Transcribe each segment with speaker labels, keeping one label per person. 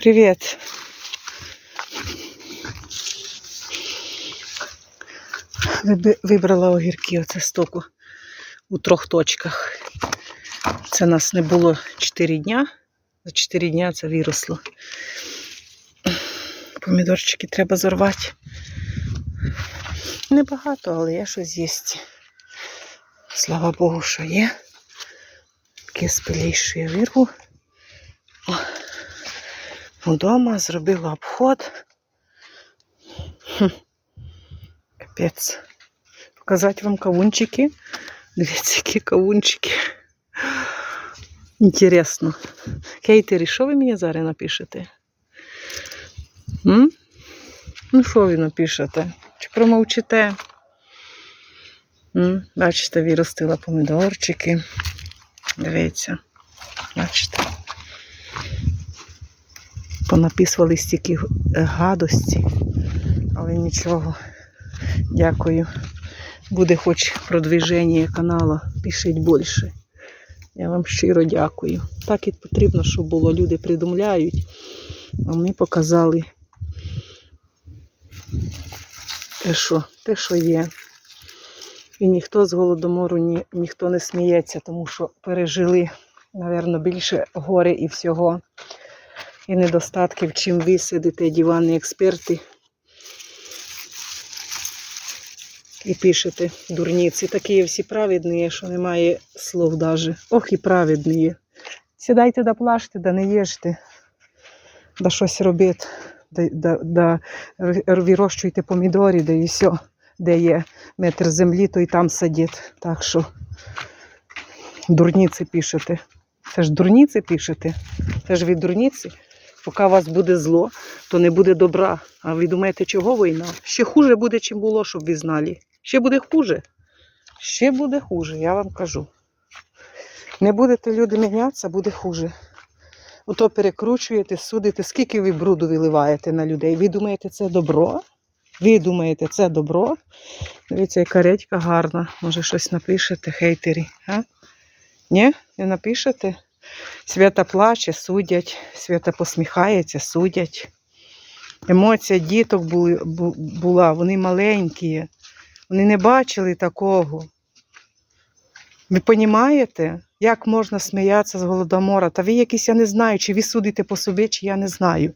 Speaker 1: Привіт. Вибрала огірки оце стоку у трьох точках. Це нас не було 4 дня. За 4 дня це виросло. Помідорчики треба зорвати. Небагато, але є щось є. Слава Богу, що є. Таке спіліше я вирву. О. Вдома зробила обход. Капець. Показати вам кавунчики. Дивіться, які кавунчики. Інтересно. Кейтері, що ви мені зараз напишете? М? Ну, що ви напишете? Чи промовчите? М? Бачите, виростила помідорчики. Дивіться. Бачите. Понаписували стільки гадості, але нічого. Дякую. Буде хоч продвіження каналу, пишіть більше. Я вам щиро дякую. Так і потрібно, щоб було. Люди придумляють, а ми показали те, що, те, що є. І ніхто з голодомору ні, ніхто не сміється, тому що пережили, напевно, більше горе і всього і недостатків, чим ви сидите, диванні експерти, і пишете дурниці. Такі є всі праведні, що немає слов даже. Ох і праведні. Сідайте да плачте, да не їжте, да щось робіть, да, да, да вирощуйте помідори, да і все, де є метр землі, то і там садіть. Так що дурниці пишете. Це ж дурниці пишете. Це ж ви дурниці. Поки у вас буде зло, то не буде добра. А ви думаєте, чого війна? Ще хуже буде, чим було, щоб ви знали. Ще буде хуже. Ще буде хуже, я вам кажу. Не будете люди мінятися, буде хуже. Ото перекручуєте, судите, скільки ви бруду виливаєте на людей. Ви думаєте, це добро? Ви думаєте, це добро? Дивіться, яка редька гарна. Може, щось напишете, хейтері. А? Ні? Не напишете? Свята плаче, судять, свята посміхається, судять. Емоція діток була, вони маленькі, вони не бачили такого. Ви розумієте, як можна сміятися з голодомора? Та ви якісь, я не знаю, чи ви судите по собі, чи я не знаю.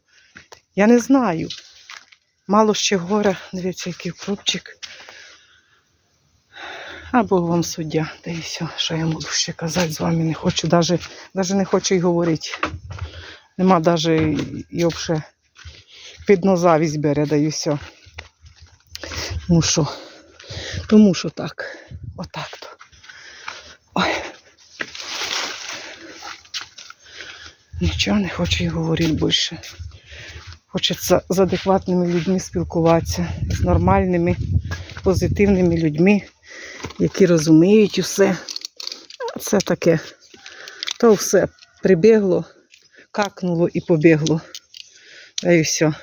Speaker 1: Я не знаю. Мало ще горе, дивіться, який крупчик. А Бог вам суддя. Та і все, що я можу ще казати з вами. Не хочу, навіть, не хочу й говорити. Нема навіть і взагалі підно завість бере, да і все. Ну що, тому що так. Отак то. Ой. Нічого не хочу й говорити більше. Хочеться з адекватними людьми спілкуватися, з нормальними, позитивними людьми, які розуміють усе. А це таке. То все прибігло, какнуло і побігло. Та і все.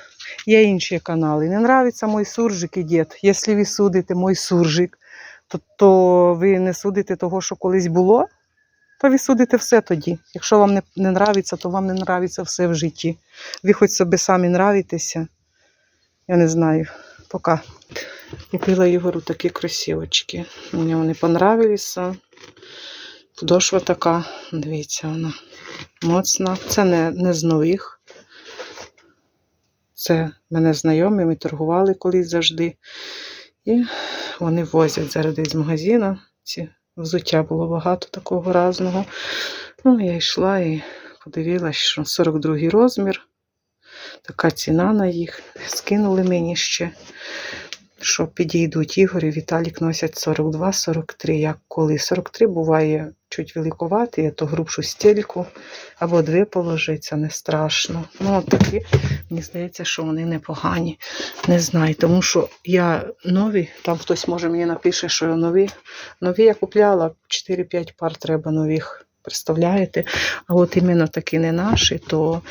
Speaker 1: Є інші канали. Не нравиться мой суржик і дід. Якщо ви судите мой суржик, то, то ви не судите того, що колись було, то ви судите все тоді. Якщо вам не, не нравиться, то вам не нравиться все в житті. Ви хоч собі самі нравитеся. Я не знаю. Пока. Купила Ігору такі кросівочки. Мені вони понравилися. Подошва така, дивіться, вона моцна. Це не, не з нових. Це мене знайомі, ми торгували колись завжди. І вони возять зараз десь з магазину. Ці взуття було багато такого разного. Ну, я йшла і подивилась, що 42 розмір. Така ціна на їх. Скинули мені ще, що підійдуть Ігор і Віталік носять 42-43, як коли. 43 буває чуть великоваті, то грубшу стільку або дві положить, це не страшно. Ну, от такі, мені здається, що вони непогані. Не знаю, тому що я нові, там хтось може мені напише, що я нові. Нові я купляла 4-5 пар треба нових. Представляєте? А от іменно такі не наші, то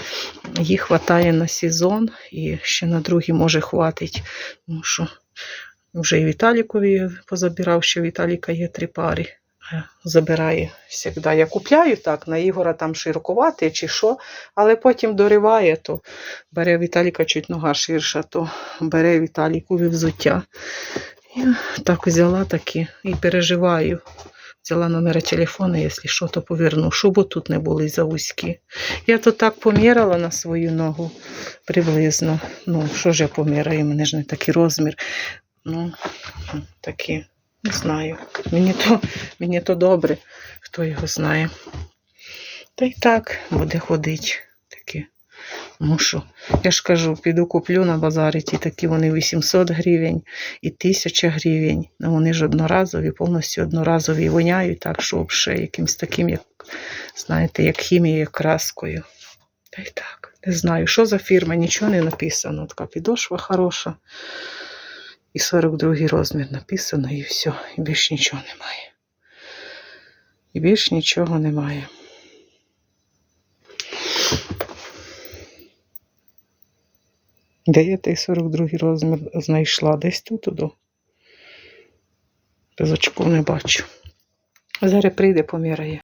Speaker 1: їх вистачає на сезон і ще на другий може хватить. Тому що вже і Віталікові позабирав, що Віталіка є три пари. е, забирає завжди. Я купляю так, на Ігора там широкувати чи що, але потім дориває, то бере Віталіка чуть нога ширша, то бере Віталікові взуття. Я так взяла такі і переживаю. Взяла номер телефону, якщо що, то поверну, щоб тут не були завузькі. Я то так поміряла на свою ногу приблизно. Ну, що ж я поміряю, у мене ж не такий розмір. Ну, такі, не знаю. Мені то, мені то добре, хто його знає. Та й так буде ходити. Такі. Мушу. Я ж кажу, піду куплю на базарі ті такі вони 800 гривень і 1000 гривень. Ну, вони ж одноразові, повністю одноразові. Воняють так, що взагалі якимось таким, як, знаєте, як хімією, краскою. Та й так. Не знаю, що за фірма, нічого не написано. Така підошва хороша. І 42 розмір написано, і все. І більш нічого немає. І більш нічого немає. Де я той 42 розмір знайшла? Десь тут туди. Без очку не бачу. Зараз прийде, поміряє.